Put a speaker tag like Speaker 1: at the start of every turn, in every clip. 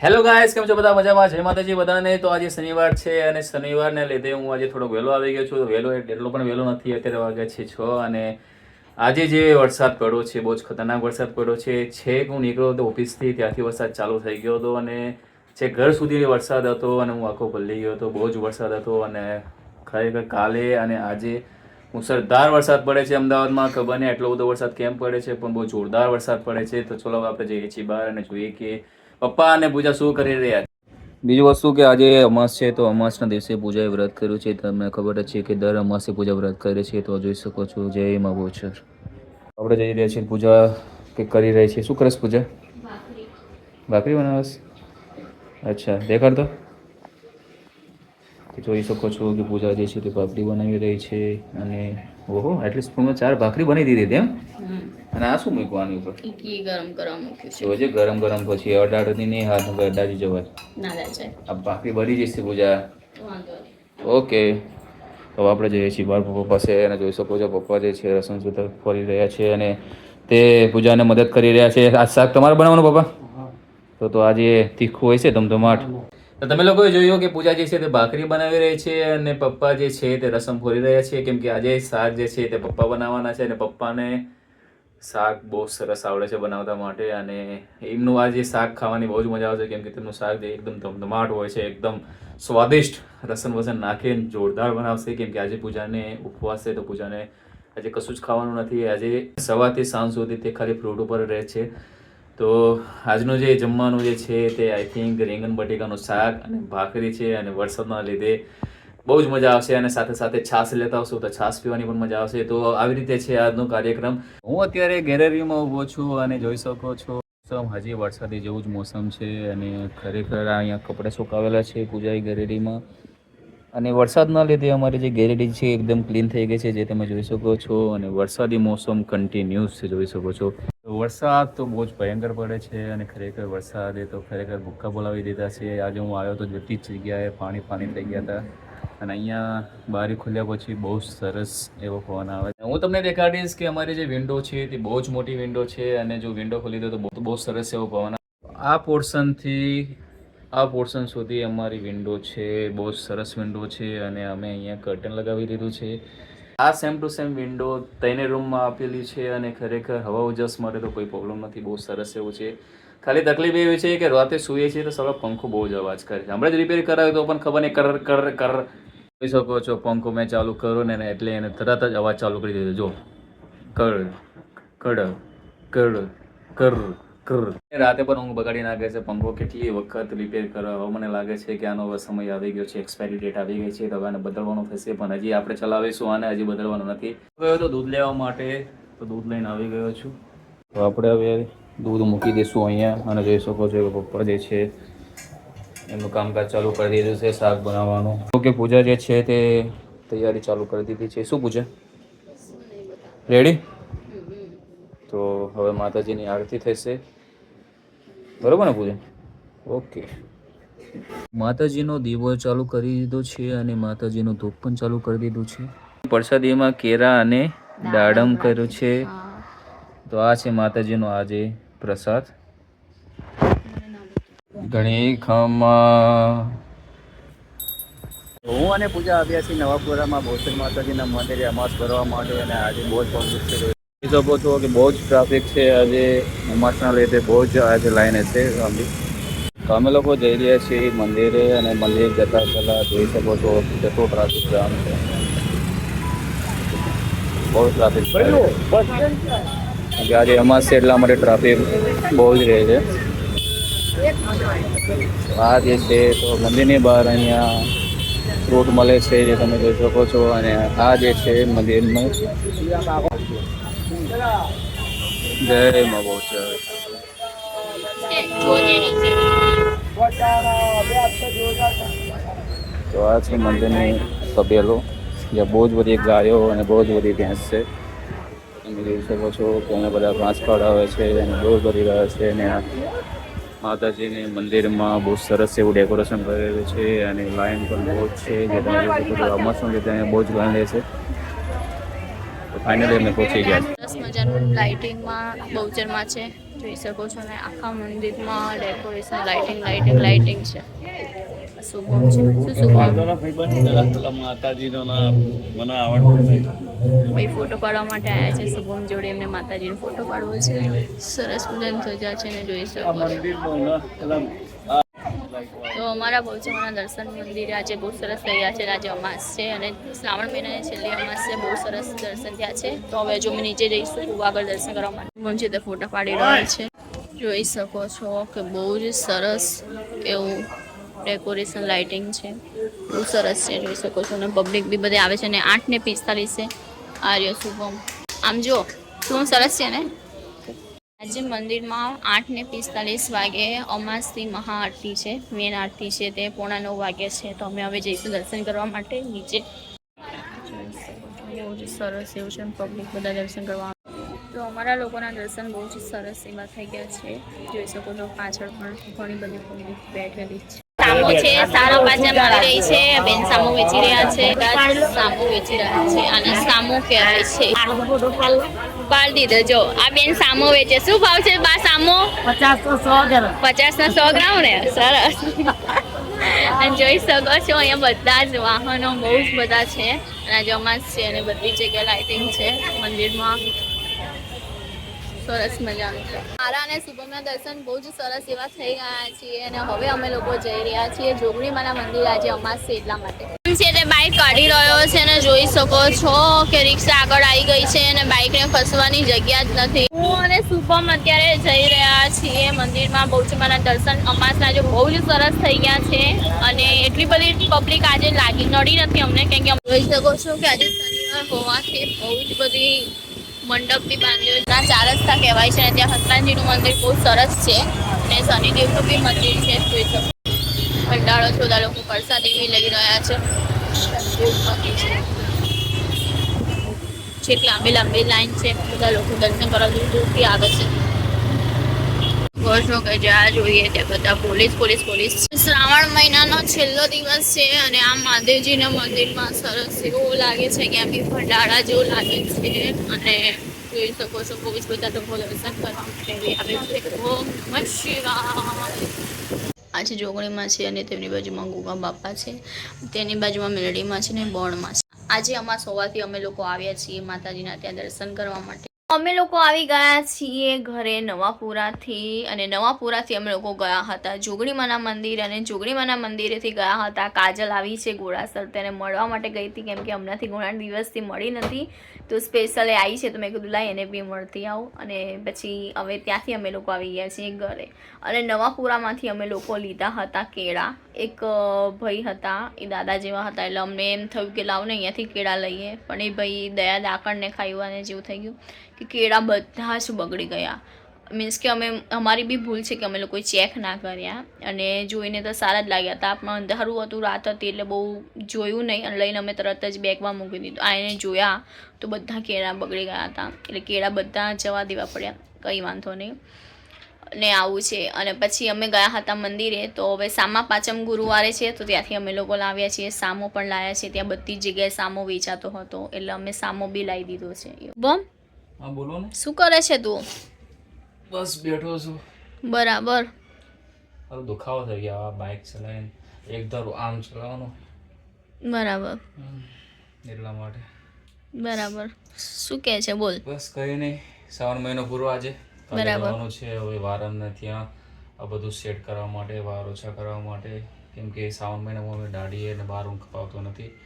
Speaker 1: Hello guys કેમ છો બધા? મજામાં? જય માતાજી બધાને. તો આજે શનિવાર છે અને શનિવારને લીધે હું આજે થોડો વહેલો આવી ગયો છું. વહેલો એટલો પણ વહેલો નથી. અત્યારે વાગ્યા છે છ અને આજે જે વરસાદ પડ્યો છે, બહુ જ ખતરનાક વરસાદ પડ્યો છે. છેક હું નીકળ્યો હતો ઓફિસથી, ત્યાંથી વરસાદ ચાલુ થઈ ગયો હતો અને છે ઘર સુધી વરસાદ હતો અને હું આખો ભલી ગયો હતો. બહુ જ વરસાદ હતો અને ખરેખર કાલે અને આજે મુસળધાર વરસાદ પડે છે અમદાવાદમાં. ખબર નહીં એટલો બધો વરસાદ કેમ પડે છે, પણ બહુ જોરદાર વરસાદ પડે છે. તો ચલો આપણે જઈએ છીએ બહાર અને જોઈએ કે પપ્પા અને પૂજા શું કરી રહ્યા છે? બીજું વસ્તુ કે આજે અમાસ છે તો અમાસના દિવસે પૂજાએ વ્રત કર્યું છે. તમને ખબર જ છે કે દર અમાસે પૂજા વ્રત કરે છે. તો જોઈ શકો છો. જય મા ગોચર. આપણે જઈ રહ્યા છીએ પૂજા કે કરી રહી છે શું કરસ પૂજા? ભાખરી બનાવશ? અચ્છા. દેખાડ તો. જોઈ શકો છો કે પૂજા જે છે તે ભાખરી બનાવી રહી છે અને ઓહો એટલી સ્પૂનમાં ચાર ભાખરી બની દીધી તેમ અને આ શું મૂકવાની ઉપર?
Speaker 2: ઘી ગરમ કરવા મૂક્યું છે.
Speaker 1: જોજે ગરમ ગરમ પછી અડાડની નહીં હાથ અડાડી જવાય.
Speaker 2: ના જાય.
Speaker 1: આ ભાખરી બની જશે પૂજા. ઓકે. તો આપણે જઈએ છીએ બાર પપ્પા પાસે અને જોઈ શકો છો પપ્પા જે છે રસમ સુધર ફરી રહ્યા છે અને તે પૂજાને મદદ કરી રહ્યા છે. આ શાક તમારે બનાવવાનું પપ્પા? તો તો આજે તીખું હોય છે ધમધમાટ. તો તમે લોકોએ જોયું કે પૂજા જે છે તે ભાખરી બનાવી રહી છે અને પપ્પા જે છે તે રસમ ફોરી રહ્યા છે. કેમ કે આજે શાક જે છે તે પપ્પા બનાવવાના છે અને પપ્પાને શાક બહુ સરસ આવડે છે બનાવતા માટે અને એમનું આજે શાક ખાવાની બહુ જ મજા આવે છે. કેમ કે તેમનું શાક જે એકદમ ધમધમાટ હોય છે, એકદમ સ્વાદિષ્ટ રસન વસન નાખીને જોરદાર બનાવશે. કેમ કે આજે પૂજાને ઉપવાસ છે તો પૂજાને આજે કશું જ ખાવાનું નથી. આજે સવારથી સાંજ સુધી તે ખાલી ફ્રૂટ ઉપર રહે છે. તો આજનું જે જમવાનું જે છે તે આઈ થિંક રીંગણ બટેકાનું શાક અને ભાખરી છે અને વરસાદના લીધે બહુ જ મજા આવશે અને સાથે સાથે છાશ લેતા આવશો તો છાશ પીવાની પણ મજા આવશે. તો આવી રીતે છે આજનો કાર્યક્રમ. હું અત્યારે ગેલેરીમાં ઊભો છું અને જોઈ શકો છો મોસમ હજી વરસાદી જેવું જ મોસમ છે અને ખરેખર અહીંયા કપડાં સુકાવેલા છે પૂજાઈ ગેલેરીમાં. અને વરસાદના લીધે અમારી જે ગેલેરી છે એકદમ ક્લીન થઈ ગઈ છે, જે તમે જોઈ શકો છો. અને વરસાદી મોસમ કન્ટિન્યુઅસ જોઈ શકો છો. વરસાદ તો બહુ જ ભયંકર પડે છે અને ખરેખર વરસાદે તો ખરેખર ભૂક્કા બોલાવી દીધા છે. આજે હું આવ્યો તો બધી જગ્યાએ પાણી પાણી થઈ ગયા હતા અને અહીંયા બારી ખુલ્યા પછી બહુ સરસ એવો પવન આવે છે. હું તમને દેખાડીશ કે અમારી જે વિન્ડો છે તે બહુ જ મોટી વિન્ડો છે અને જો વિન્ડો ખોલી દો તો બહુ બહુ સરસ એવો પવન આવે. આ પોર્શનથી આ પોર્શન સુધી અમારી વિન્ડો છે, બહુ સરસ વિન્ડો છે અને અમે અહીંયા કર્ટન લગાવી દીધું છે. આ સેમ ટુ સેમ વિન્ડો ત્રણે રૂમમાં આપેલી છે અને ખરેખર હવા ઉજાસ માટે તો કોઈ પ્રોબ્લેમ નથી, બહુ સરસ એવું છે. ખાલી તકલીફ એવી છે કે રાતે સૂઈએ છીએ તો સારો પંખો બહુ જ અવાજ કરે છે. હમણાં જ રિપેર કરાવ્યો તો પણ ખબર નહીં, કર કર કર. જોઈ શકો છો, પંખો મેં ચાલુ કરો ને એટલે એને તરત જ અવાજ ચાલુ કરી દીધો. જો, કર, કડ કડ કર. કર રાતે પણ ઊંઘ બગાડી નાખે છે. પંખો કેટલી વખત રિપેર કરવા મને લાગે છે કે આનો હવે સમય આવી ગયો છે. એક્સપાયરી ડેટ આવી ગઈ છે. તો આને બદલવાનો થશે. પણ હજી આપણે ચલાવીશું આને. હજી બદલવાનો નથી. ગયો તો દૂધ લેવા માટે તો દૂધ લઈને આવી ગયો છું. તો આપણે હવે દૂધ મૂકી દઈશું અહીંયા. અને જોઈ શકો છો કે પપ્પા જે છે એમનું કામકાજ ચાલુ કરી દીધું છે શાક બનાવવાનું. ઓકે પૂજા જે છે તે તૈયારી ચાલુ કરી દીધી છે. શું પૂજા? રેડી તો હવે માતાજીની આરતી થશે. બરોબર ને પૂજન? ઓકે. માતાજીનો દીવો ચાલુ કરી દીધો છે અને માતાજીનો ધૂપ પણ ચાલુ કરી દીધું છે. પ્રસાદીમાં કેરા અને દાડમ કર્યું છે. તો આ છે માતાજીનો આજે પ્રસાદ. ઘણી ખમા હું અને પૂજા આવ્યા છીએ નવાપુરામાં બહુચર માતાજીના મંદિરે અમાસ કરવા માટે અને આજે બહુ જ પબ્લિક છે. જોઈ શકો છો કે બહુ જ ટ્રાફિક છે આજે ઉમાસના લીધે બહુ જ આજે લાઈન હશે લાંબી તો અમે લોકો જઈ રહ્યા છીએ મંદિરે અને મંદિર જતા પહેલાં જોઈ શકો છો કેટલો ટ્રાફિક જામ છે. બહુ ટ્રાફિક છે. આજે અમાસ છે એટલા માટે ટ્રાફિક બહુ જ રહે છે. આ જે છે તો મંદિરની બહાર અહીંયા ફ્રૂટ મળે છે જે તમે જોઈ શકો છો અને આ જે છે મંદિરનું જય મા બહુચર. તો આ છે મંદિરની તબેલો. જ્યાં બહુ જ બધી ગાયો અને બહુ જ બધી ભેંસ છે. તમે જોઈ શકો છો કે અહીંયા બધા ઘાસ આવે છે અને બહુ જ બધી ગાયો છે અને માતાજીની મંદિરમાં બહુ સરસ એવું ડેકોરેશન કરેલું છે અને લાઈન પણ બહુ જ છે. જે તમે જોઈ શકો છો અમાસનું લીધે બહુ જ ગાંધે છે. ફાઇનલી અમે પહોંચી ગયા.
Speaker 2: સરસ મજાનું લાઇટિંગમાં બહુચરમાં છે જોઈ શકો છો. ને આખા મંદિરમાં ડેકોરેશન લાઇટિંગ લાઇટિંગ લાઇટિંગ છે. શુભમ છે. શું શુભમ?
Speaker 3: વાંધોના ભાઈબંધ જરા પેલા માતાજીનો મને આવડતું
Speaker 2: ભાઈ ફોટો પાડવા માટે આવ્યા છે. શુભમ જોડે એમને માતાજીનો ફોટો પાડવો છે. સરસ મજાની સજા છે ને જોઈ શકો છો
Speaker 3: મંદિરનો ના પેલા આ like
Speaker 2: તો અમારા બહુચરાના દર્શન મંદિર આજે બહુ સરસ રહ્યા છે. આજે અમાસ છે અને શ્રાવણ મહિનાની છેલ્લી અમાસ છે. બહુ સરસ દર્શન થયા છે. તો હવે જો અમે નીચે જઈશું, ખૂબ આગળ દર્શન કરવા માટે. મન છે તે ફોટા પાડી રહ્યા છે, જોઈ શકો છો કે બહુ જ સરસ એવું ડેકોરેશન, લાઇટિંગ છે. બહુ સરસ છે, જોઈ શકો છો. અને પબ્લિક બી બધે આવે છે અને આઠ ને પિસ્તાલીસે આર્ય શુભમ. આમ જો, શું સરસ છે ને? આજે મંદિરમાં આઠ ને પિસ્તાલીસ વાગે અમાસની મહાઆરતી છે મેન આરતી છે તે પોણા નવ વાગે છે. તો અમે હવે જઈશું દર્શન કરવા માટે નીચે. બહુ જ સરસ એવું છે પબ્લિક બધા દર્શન કરવા. તો અમારા લોકોના દર્શન બહુ જ સરસ એવા થઈ ગયા છે. જોઈ શકો છો પાછળ પણ ઘણી બધી પબ્લિક બેઠેલી છે. સામો છે સારા પાછા મળી રહી છે બેન સામો વેચી રહ્યા છે સામો વેચી રહ્યા છે અને સામો કહેવાય છે. દીધો જો આ બેન સામો વેચે. શું ભાવ છે બા સામો?
Speaker 4: પચાસ તો સો ગ્રામ.
Speaker 2: પચાસ ના સો ગ્રામ ને? સરસ. અને જોઈ શકો છો અહીંયા બધા જ વાહનો બહુ જ બધા છે. અને આજે છે અને બધી જગ્યાએ લાઇટિંગ છે મંદિરમાં. સરસ મજાનું છે. મારા અને શુભમના દર્શન બહુ જ સરસ એવા થઈ ગયા છીએ અને હવે અમે લોકો જઈ રહ્યા છીએ જોગણીમાના મંદિર આજે અમાસ છે એટલા માટે. બાઇક કાઢી રહ્યો છે અને જોઈ શકો છો કે રિક્ષા આગળ આવી ગઈ છે અને બાઇકને ફસવાની જગ્યા જ નથી. હું અને શુભમ અત્યારે જઈ રહ્યા છીએ મંદિરમાં બહુચમાના દર્શન અમાસના જો બહુ જ સરસ થઈ ગયા છે અને એટલી બધી પબ્લિક આજે લાગી નડી નથી અમને કેમ કે જોઈ શકો છો કે આજે શનિવાર હોવાથી બહુ જ બધી મંડપ બી બાંધ્યો ના ચાર રસ્તા કહેવાય છે અને ત્યાં હનુમાનજીનું મંદિર બહુ સરસ છે અને શનિદેવનું બી મંદિર છે. જોઈ શકો. છે, બધા લોકો પ્રસાદી બી લઈ રહ્યા છે. છેક લાંબી લાંબી લાઈન છે, બધા લોકો દર્શન કરવા દૂર દૂરથી આવે છે. વર્ષો કે જ્યાં જોઈએ ત્યાં બધા પોલીસ પોલીસ પોલીસ. શ્રાવણ મહિનાનો છેલ્લો દિવસ છે અને આ મહાદેવજીના મંદિરમાં સરસ એવું લાગે છે કે બી ભંડારા જેવું લાગે છે. અને જોઈ શકો છો બહુ જ બધા લોકો દર્શન કરવા માટે આવે છે. ઓમ જોગણીમાં છે અને તેમની બાજુમાં ગુગા બાપા છે. તેની બાજુમાં મેલડીમાં છે ને બોણમાં છે. આજે અમાસ હોવાથી અમે લોકો આવ્યા છીએ માતાજીના ત્યાં દર્શન કરવા માટે. અમે લોકો આવી ગયા છીએ ઘરે નવાપુરાથી અને નવાપુરાથી અમે લોકો ગયા હતા. જોગણીમાના મંદિર અને જોગણીમાના મંદિરેથી ગયા હતા. કાજલ આવી છે ગોળાસર. તેને મળવા માટે ગઈ હતી કેમ કે હમણાંથી ઘણા દિવસથી મળી નથી. તો સ્પેશિયલ આવી છે તો મેં કીધું લાઈ એને બી મળતી આવું. અને પછી હવે ત્યાંથી અમે લોકો આવી ગયા છીએ ઘરે. અને નવાપુરામાંથી અમે લોકો લીધા હતા કેળા. એક ભાઈ હતા, એ દાદા જેવા હતા. એટલે અમને એમ થયું કે લાવને અહીંયાથી કેળા લઈએ. પણ એ ભાઈ દયા દાકણને ખાયું અને જેવું થઈ ગયું. કે કેળા બધા જ બગડી ગયા. મીન્સ કે અમે, અમારી બી ભૂલ છે કે અમે લોકોએ ચેક ના કર્યા. અને જોઈને તો સારા જ લાગ્યા. હતા પણ અંધારું હતું, રાત હતી એટલે બહુ જોયું નહીં. અને લઈને અમે તરત જ બેગમાં મૂકી દીધું. આ એને જોયા તો બધા કેળા બગડી ગયા હતા. એટલે કેળા બધા જવા દેવા પડ્યા. કંઈ વાંધો નહીં. ને આવું છે. અને પછી અમે ગયા હતા મંદિરે. તો હવે સામા પાંચમ ગુરુવારે છે. તો ત્યાંથી અમે લોકો લાવ્યા છીએ. સામો પણ લાવ્યા છીએ ત્યાં બધી જગ્યાએ સામો વેચાતો હતો. એટલે અમે સામો બી લાવી દીધો છે. બમ.
Speaker 1: હા બોલો ને.
Speaker 2: શું કરે છે તું?
Speaker 1: બસ બેઠો છું.
Speaker 2: બરાબર.
Speaker 1: હવે દુખાવો થઈ ગયા. આ બાઇક ચલાવીને એક ધારું આમ ચલાવવાનું.
Speaker 2: બરાબર.
Speaker 1: એટલા માટે.
Speaker 2: બરાબર. શું કહે છે? બોલ.
Speaker 1: બસ કઈ નહીં. શ્રાવણ મહિનો પૂરો આજે.
Speaker 2: બરાબર.
Speaker 1: છે. હવે વારમ નથી આ બધું સેટ કરવા માટે વાર ઓછા કરવા માટે. કેમ કે શ્રાવણ મહિનામાં અમે દાઢીએ અને બાર ઊંઘ પાવતો નથી.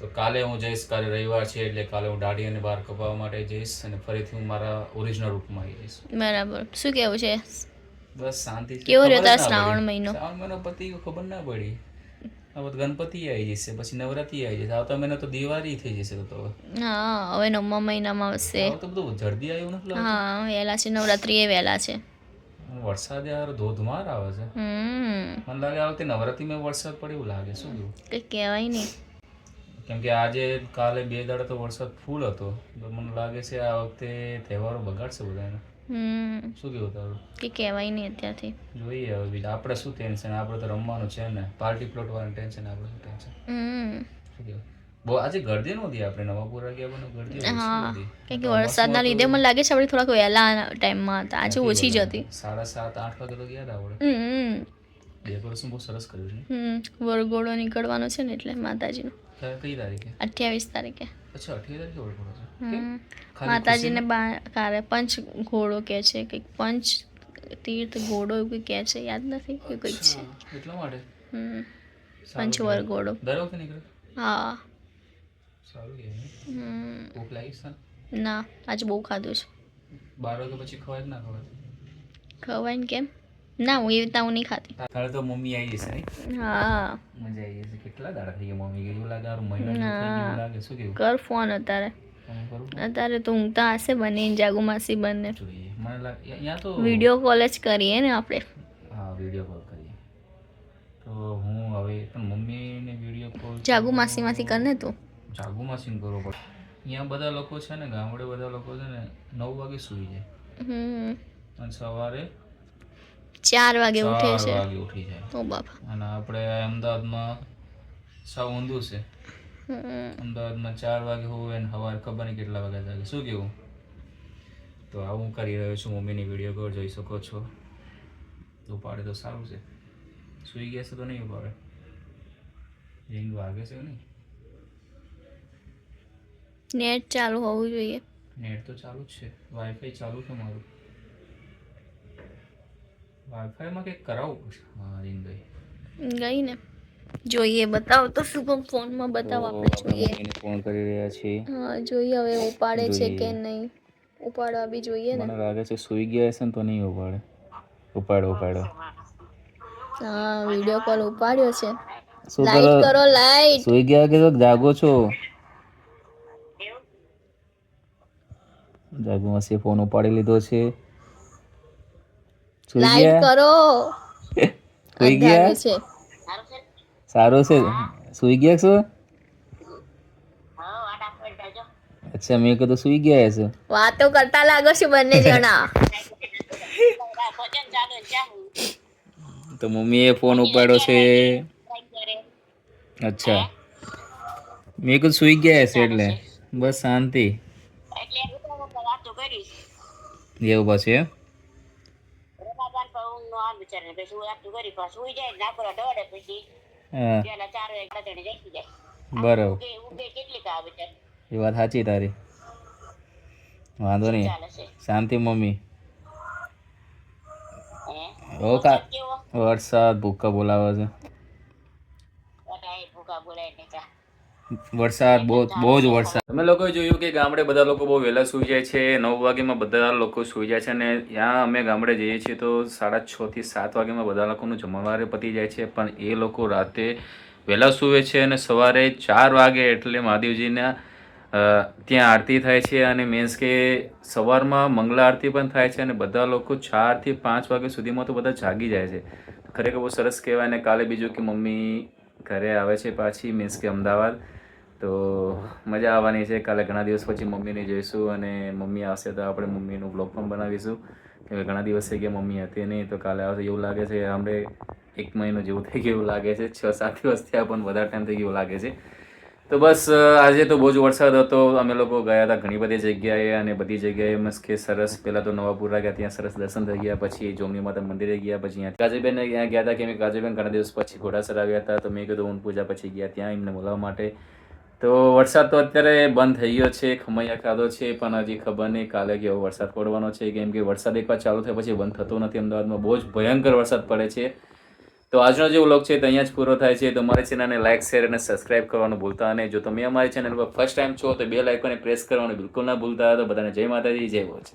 Speaker 1: તો કાલે હું જઈશ કાલે રવિવાર છે એટલે કાલે હું દાઢી અને બાર કપાવવા માટે જઈશ અને ફરીથી હું મારા ઓરિજિનલ રૂપમાં આવી જઈશ.
Speaker 2: બરાબર. શું કેવું છે?
Speaker 1: બસ શાંતિ
Speaker 2: કેવો રહ્યો તાર શ્રાવણ મહિનો?
Speaker 1: શ્રાવણ મહિનો પતિ ખબર ના પડી. હવે ગણપતિ આવી જશે પછી નવરાત્રી આવી જશે. આવતા મહિના તો દિવાળી થઈ જશે તો
Speaker 2: હા હવે નવમા મહિનામાં આવશે.
Speaker 1: તો બધું જલ્દી આવ્યું નથી
Speaker 2: હા વહેલા છે નવરાત્રી એ વહેલા છે.
Speaker 1: વરસાદ યાર ધોધમાર આવે છે. મને લાગે આ વખતે નવરાત્રીમાં વરસાદ પડે એવું લાગે. શું
Speaker 2: કંઈ કહેવાય નહીં.
Speaker 1: કેમ કે આજે કાલે બે દાડા તો વરસાદ ફૂલ હતો. તો મને લાગે છે આ વખતે તહેવારો બગાડશે બધાને
Speaker 2: હમ.
Speaker 1: શું કેવું તારું?
Speaker 2: કે કહેવાય નહીં અત્યારથી.
Speaker 1: જોઈએ હવે બીજું. આપણે શું ટેન્શન આપણે તો રમવાનું છે ને. પાર્ટી પ્લોટ વાળાનું ટેન્શન આપણે શું ટેન્શન
Speaker 2: હમ.
Speaker 1: શું કેવું બહુ આજે ગરદી નહોતી આપણે? નવાપુરા ગયા પણ ગરદી
Speaker 2: હા. કેમ કે વરસાદના લીધે મને લાગે છે આપણે થોડાક વહેલા ટાઈમમાં હતા. આજે ઓછી જ હતી.
Speaker 1: સાડા સાત આઠ વાગે તો ગયા હતા આપણે. ડેકોરેશન બહુ સરસ કર્યું છે
Speaker 2: હમ. વરઘોડો નીકળવાનો છે ને એટલે માતાજીનું.
Speaker 1: કઈ તારીખે?
Speaker 2: અઠ્યાવીસ તારીખે.
Speaker 1: અચ્છા અઠ્યાવીસ તારીખે ઓળખો છે.
Speaker 2: માતાજીને કારે પંચ ઘોડો કહે છે કંઈક પંચ તીર્થ ઘોડો એવું કંઈક કહે છે યાદ નથી એવું કંઈક છે.
Speaker 1: એટલા માટે?
Speaker 2: હમ. પંચવર ઘોડો.
Speaker 1: દર વખતે નીકળે?
Speaker 2: હા.
Speaker 1: સારું કે
Speaker 2: હમ.
Speaker 1: ભૂખ લાગી છે?
Speaker 2: ના આજે બહુ ખાધું છે.
Speaker 1: બાર વાગે પછી ખવાય ના ખવાય?
Speaker 2: ખવાય ને કેમ? ના હું એવી રીતના હું નહીં ખાતી.
Speaker 1: તારે તો મમ્મી આવી જશે નહીં?
Speaker 2: હા.
Speaker 1: મજા આવી જશે. કેટલા દાડા થઈ ગયા મમ્મી એવું લાગે આ મહિના એવું લાગે. શું કેવું?
Speaker 2: કર ફોન અત્યારે. અત્યારે તો ઊંઘતા હશે બને જાગુ માસી બંને.
Speaker 1: મને લાગે તો
Speaker 2: વીડિયો કોલ જ કરીએ ને આપણે.
Speaker 1: હા વીડિયો કોલ કરીએ. તો હું હવે પણ મમ્મીને વીડિયો કોલ
Speaker 2: જાગુ માસીમાંથી કર ને તું.
Speaker 1: જાગુમાં ને કરવો પડે. અહીંયા બધા લોકો છે ને ગામડે બધા લોકો છે ને નવ વાગે સૂઈ જાય.
Speaker 2: હમ.
Speaker 1: અને સવારે
Speaker 2: ચાર વાગે ઉઠે
Speaker 1: ચાર વાગે ઉઠી જાય.
Speaker 2: ઓ બાપા.
Speaker 1: અને આપણે અમદાવાદમાં સાવ ઊંધું છે. અમદાવાદમાં ચાર વાગે હોય ને સવારે ખબર નહીં કેટલા વાગે જાગે શું કેવું તો આવું કરી રહ્યો છું. મમ્મીની વીડિયો કોલ જોઈ શકો છો. તો પાડે તો સારું છે. સૂઈ ગયા છે તો નહીં ઉપાડે? રિંગ વાગે છે નહીં?
Speaker 2: નેટ ચાલુ હોવું જોઈએ.
Speaker 1: નેટ તો ચાલુ જ છે. વાઈફાઈ ચાલુ છે મારું. વાઈફાઈમાં કંઈક કરાવવું પડશે? રિંગ ગઈ.
Speaker 2: ગઈ ને. જોઈએ બતાવો તો શું કહું ફોનમાં બતાવો આપણે જોઈએ.
Speaker 1: ફોન કરી રહ્યા છે
Speaker 2: હા જોઈએ હવે ઉપાડે છે કે નહીં. ઉપાડવા બી જોઈએ ને.
Speaker 1: મને લાગે છે સુઈ ગયા હશે ને તો નહીં ઉપાડે. ઉપાડો ઉપાડો.
Speaker 2: હા વીડિયો કોલ ઉપાડ્યો છે. લાઈટ
Speaker 1: કરો?
Speaker 2: લાઈટ
Speaker 1: સુઈ ગયા કે તો જાગો છો? જાગો માસી ફોન ઉપાડી લીધો છે.
Speaker 2: લાઈટ
Speaker 1: ગયા?
Speaker 2: કરો.
Speaker 1: સૂઈ ગયા? સારું છે. સુઈ ગયા છો? અચ્છા મેં કીધું સુઈ ગયા છો.
Speaker 2: વાતો કરતા લાગો છો બંને જણા.
Speaker 1: તો મમ્મીએ ફોન ઉપાડ્યો છે. અચ્છા. મેં કીધું સુઈ ગયા હશે એટલે. બસ શાંતિ. એવું પછી એમ? હા બરાબર. એ વાત સાચી તારી. વાંધો નહીં. શાંતિ મમ્મી. ઓ કા વરસાદ ભૂકા બોલાવે છે. વરસાદ બહુ બહુ જ વરસાદ. તમે લોકોએ જોયું કે ગામડે બધા લોકો બહુ વહેલા સૂઈ જાય છે નવ વાગ્યામાં બધા લોકો સૂઈ જાય છે અને ત્યાં અમે ગામડે જઈએ છીએ તો સાડા છ થી સાત વાગ્યામાં બધા લોકોનું જમવારે પતી જાય છે પણ એ લોકો રાતે વહેલા સૂવે છે અને સવારે ચાર વાગે એટલે મહાદેવજીના ત્યાં આરતી થાય છે અને મીન્સ કે સવારમાં મંગળા આરતી પણ થાય છે અને બધા લોકો ચારથી પાંચ વાગ્યા સુધીમાં તો બધા જાગી જાય છે. ખરેખર બહુ સરસ કહેવાય અને કાલે બીજું કે મમ્મી ઘરે આવે છે પાછી મીન્સ કે અમદાવાદ. તો મજા આવવાની છે. કાલે ઘણા દિવસ પછી મમ્મીને જોઈશું અને મમ્મી આવશે તો આપણે મમ્મીનું બ્લોગ પણ બનાવીશું. કે ઘણા દિવસ થઈ ગયા મમ્મી હતી નહીં, તો કાલે આવશે એવું લાગે છે. આપણે એક મહિનો જેવું થઈ ગયું લાગે છે. છ, સાત દિવસ થયા પણ વધારે ટાઈમ થઈ ગયો લાગે છે. તો બસ આજે તો બહુ જ વરસાદ હતો. અમે લોકો ગયા હતા ઘણી બધી જગ્યાએ અને બધી જગ્યાએ મસ્ત કે સરસ. પહેલાં તો નવાપુરા ગયા ત્યાં સરસ દર્શન થઈ ગયા. પછી જોમની માતા મંદિરે ગયા, પછી અહીંયા કાજુબેન ગયા હતા. કે કાજુબેન ઘણા દિવસ પછી ઘોડાસર આવ્યા હતા. તો મેં કીધું ઊન પૂજા પછી ગયા ત્યાં એમને બોલાવવા માટે. તો વરસાદ તો અત્યારે બંધ થઈ ગયો છે, ખમૈયા ખાધો છે, પણ હજી ખબર નહીં કાલે કેવો વરસાદ પડવાનો છે. કેમ કે વરસાદ એકવાર ચાલુ થયા પછી બંધ થતો નથી અમદાવાદમાં. બહુ જ ભયંકર વરસાદ પડે છે. તો આજનો જે વ્લોગ છે, તે અહીંયા જ પૂરો થાય છે. તો અમારી ચેનલને લાઇક શેર અને સબસ્ક્રાઇબ કરવાનું ભૂલતા અને જો તમે અમારી ચેનલ પર ફર્સ્ટ ટાઈમ છો, તો બે લાઇકોને પ્રેસ કરવાનું બિલકુલ ના ભૂલતા. તો બધાને જય માતાજી, જય ભોજ